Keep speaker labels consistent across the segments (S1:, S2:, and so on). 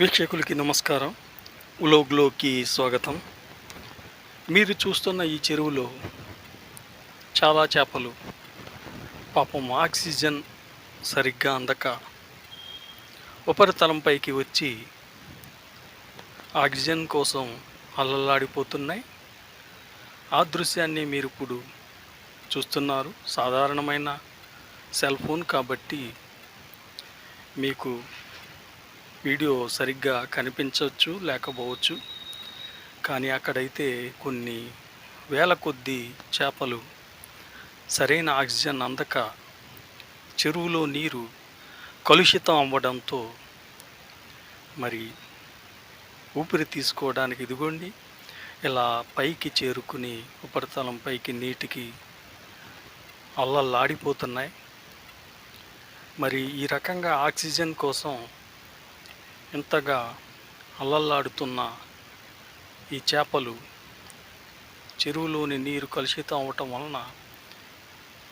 S1: వీక్షకులకి నమస్కారం. ఉలోగ్లోకి స్వాగతం. మీరు చూస్తున్న ఈ చెరువులో చాలా చేపలు పాపం ఆక్సిజన్ సరిగ్గా అందక ఉపరితలంపైకి వచ్చి ఆక్సిజన్ కోసం అల్లలాడిపోతున్నాయి ఆ దృశ్యాన్ని మీరు ఇప్పుడు చూస్తున్నారు. సాధారణమైన సెల్ ఫోన్ కాబట్టి మీకు వీడియో సరిగ్గా కనిపించవచ్చు లేకపోవచ్చు. కానీ అక్కడైతే కొన్ని వేల కొద్ది చేపలు సరైన ఆక్సిజన్ అందక చెరువులో నీరు కలుషితం అవ్వడంతో మరి ఊపిరి తీసుకోవడానికి ఇదిగోండి. ఇలా పైకి చేరుకుని ఉపరితలం పైకి నీటికి అల్లల్లాడిపోతున్నాయి. మరి ఈ రకంగా ఆక్సిజన్ కోసం ఇంతగా అల్లల్లాడుతున్న ఈ చేపలు చెరువులోని నీరు కలుషితం అవటం వలన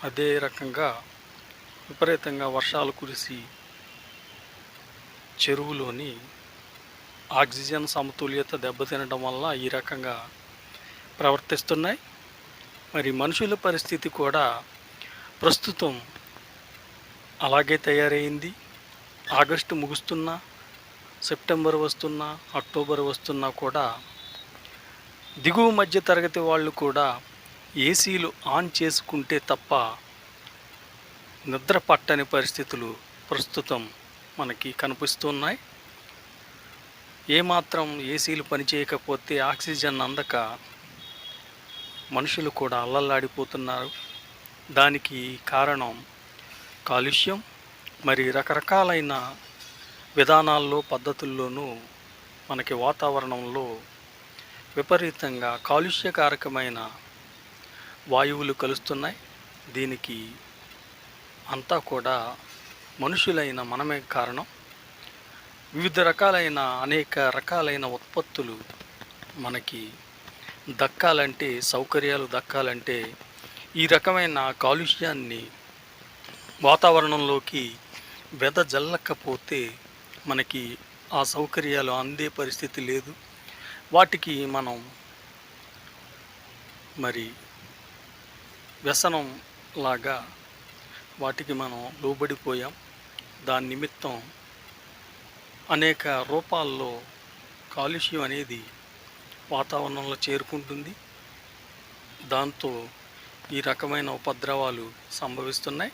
S1: అదే రకంగా విపరీతంగా వర్షాలు కురిసి చెరువులోని ఆక్సిజన్ సమతుల్యత దెబ్బతినడం వల్ల ఈ రకంగా ప్రవర్తిస్తున్నాయి. మరి మనుషుల పరిస్థితి కూడా ప్రస్తుతం అలాగే తయారైంది. ఆగస్టు ముగుస్తున్నా సెప్టెంబర్ వస్తున్నా అక్టోబర్ వస్తున్నా కూడా దిగువ మధ్య తరగతి వాళ్ళు కూడా ఏసీలు ఆన్ చేసుకుంటే తప్ప నిద్ర పట్టని పరిస్థితులు ప్రస్తుతం మనకి కనిపిస్తున్నాయి. ఏమాత్రం ఏసీలు పనిచేయకపోతే ఆక్సిజన్ అందక మనుషులు కూడా అల్లల్లాడిపోతున్నారు. దానికి కారణం కాలుష్యం మరి రకరకాలైన విధానాల్లో పద్ధతుల్లోనూ మనకి వాతావరణంలో విపరీతంగా కాలుష్యకారకమైన వాయువులు కలుస్తున్నాయి. దీనికి అంతా కూడా మనుషులైన మనమే కారణం. వివిధ రకాలైన అనేక రకాలైన ఉత్పత్తులు మనకి దక్కాలంటే సౌకర్యాలు దక్కాలంటే ఈ రకమైన కాలుష్యాన్ని వాతావరణంలోకి వెదజల్లకపోతే మనకి ఆ సౌకర్యాలు అందే పరిస్థితి లేదు. వాటికి మనం మరి వ్యసనం లాగా వాటికి మనం లోబడిపోయాం. దాని నిమిత్తం అనేక రూపాల్లో కాలుష్యం అనేది వాతావరణంలో చేరుకుంటుంది. దాంతో ఈ రకమైన ఉపద్రవాలు సంభవిస్తున్నాయి.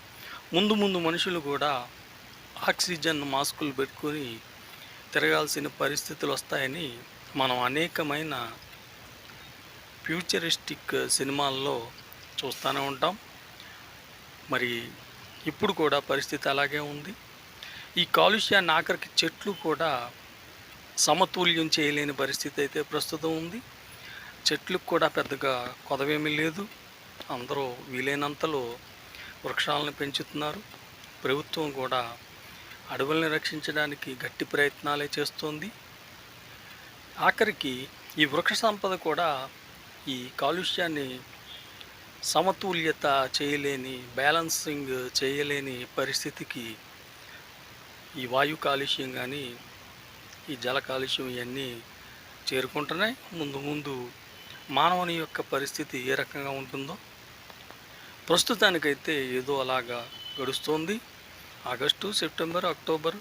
S1: ముందు ముందు మనుషులు కూడా ఆక్సిజన్ మాస్కులు పెట్టుకొని తిరగాల్సిన పరిస్థితులు వస్తాయని మనం అనేకమైన ఫ్యూచరిస్టిక్ సినిమాల్లో చూస్తూనే ఉంటాం. మరి ఇప్పుడు కూడా పరిస్థితి అలాగే ఉంది. ఈ కాలుష్యాన్ని ఆఖరికి చెట్లు కూడా సమతుల్యం చేయలేని పరిస్థితి అయితే ప్రస్తుతం ఉంది. చెట్లకు కూడా పెద్దగా కొదవేమీ లేదు. అందరూ వీలైనంతలో వృక్షాలను పెంచుతున్నారు. ప్రభుత్వం కూడా అడవుల్ని రక్షించడానికి గట్టి ప్రయత్నాలే చేస్తోంది. ఆఖరికి ఈ వృక్ష సంపద కూడా ఈ కాలుష్యాన్ని సమతుల్యత చేయలేని బ్యాలెన్సింగ్ చేయలేని పరిస్థితికి ఈ వాయు కాలుష్యం కానీ ఈ జల కాలుష్యం ఇవన్నీ చేరుకుంటున్నాయి. ముందు ముందు మానవుని యొక్క పరిస్థితి ఏ రకంగా ఉంటుందో ప్రస్తుతానికైతే ఏదో అలాగా గడుస్తోంది. ఆగస్టు సెప్టెంబర్ అక్టోబర్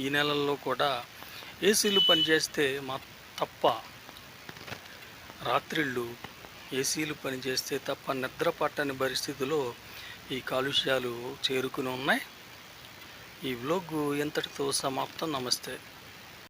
S1: ఈ నెలల్లో కూడా ఏసీలు పనిచేస్తే మా తప్ప రాత్రిళ్ళు ఏసీలు పనిచేస్తే తప్ప నిద్ర పట్టని పరిస్థితిలో ఈ కాలుష్యాలు చేరుకుని ఉన్నాయి. ఈ వ్లోగ్ ఇంతటితో సమాప్తం. నమస్తే.